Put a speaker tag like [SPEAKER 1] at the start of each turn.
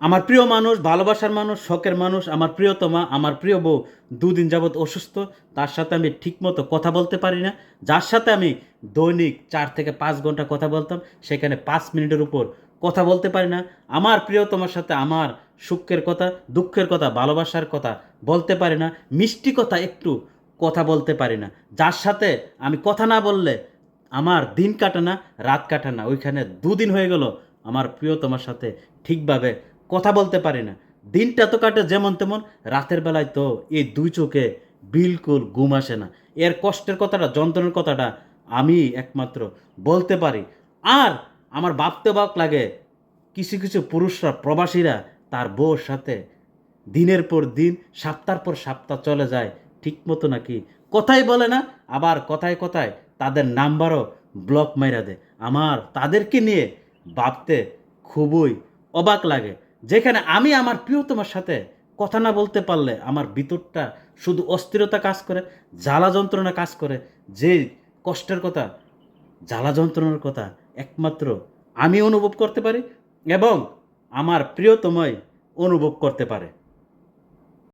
[SPEAKER 1] আমার প্রিয় মানুষ, ভালোবাসার মানুষ, শখের মানুষ, আমার প্রিয়তমা, আমার প্রিয় বউ দুদিন যাবৎ অসুস্থ, তার সাথে আমি ঠিকমতো কথা বলতে পারি না। যার সাথে আমি দৈনিক চার থেকে পাঁচ ঘণ্টা কথা বলতাম, সেখানে পাঁচ মিনিটের উপর কথা বলতে পারি না। আমার প্রিয়তমার সাথে আমার সুখের কথা, দুঃখের কথা, ভালোবাসার কথা বলতে পারি না। মিষ্টি কথা একটু কথা বলতে পারি না। যার সাথে আমি কথা না বললে আমার দিন কাটে না, রাত কাটে না। ওইখানে দুদিন হয়ে গেল আমার প্রিয়তমার সাথে ঠিকভাবে কথা বলতে পারি না। দিনটা তো কাটে যেমন তেমন, রাতের বেলায় তো এই দুই চোখে বিলকুল ঘুম আসে না। এর কষ্টের কথাটা, যন্ত্রণার কথাটা আমি একমাত্র বলতে পারি। আর আমার ভাবতে বাক লাগে, কিছু কিছু পুরুষরা, প্রবাসীরা তার বউর সাথে দিনের পর দিন সপ্তাহ পর সপ্তাহ চলে যায় ঠিকমতো নাকি? কথাই বলে না, আবার কথায় কথায় তাদের নাম্বারও ব্লক মাইরা দেয়। আমার তাদেরকে নিয়ে ভাবতে খুবই অবাক লাগে। যেখানে আমি আমার প্রিয়তমার সাথে কথা না বলতে পারলে আমার ভিতরটা শুধু অস্থিরতা কাজ করে, জ্বালা যন্ত্রণা কাজ করে। যে কষ্টের কথা, জ্বালা যন্ত্রণার কথা একমাত্র আমি অনুভব করতে পারি এবং আমার প্রিয়তময় অনুভব করতে পারে।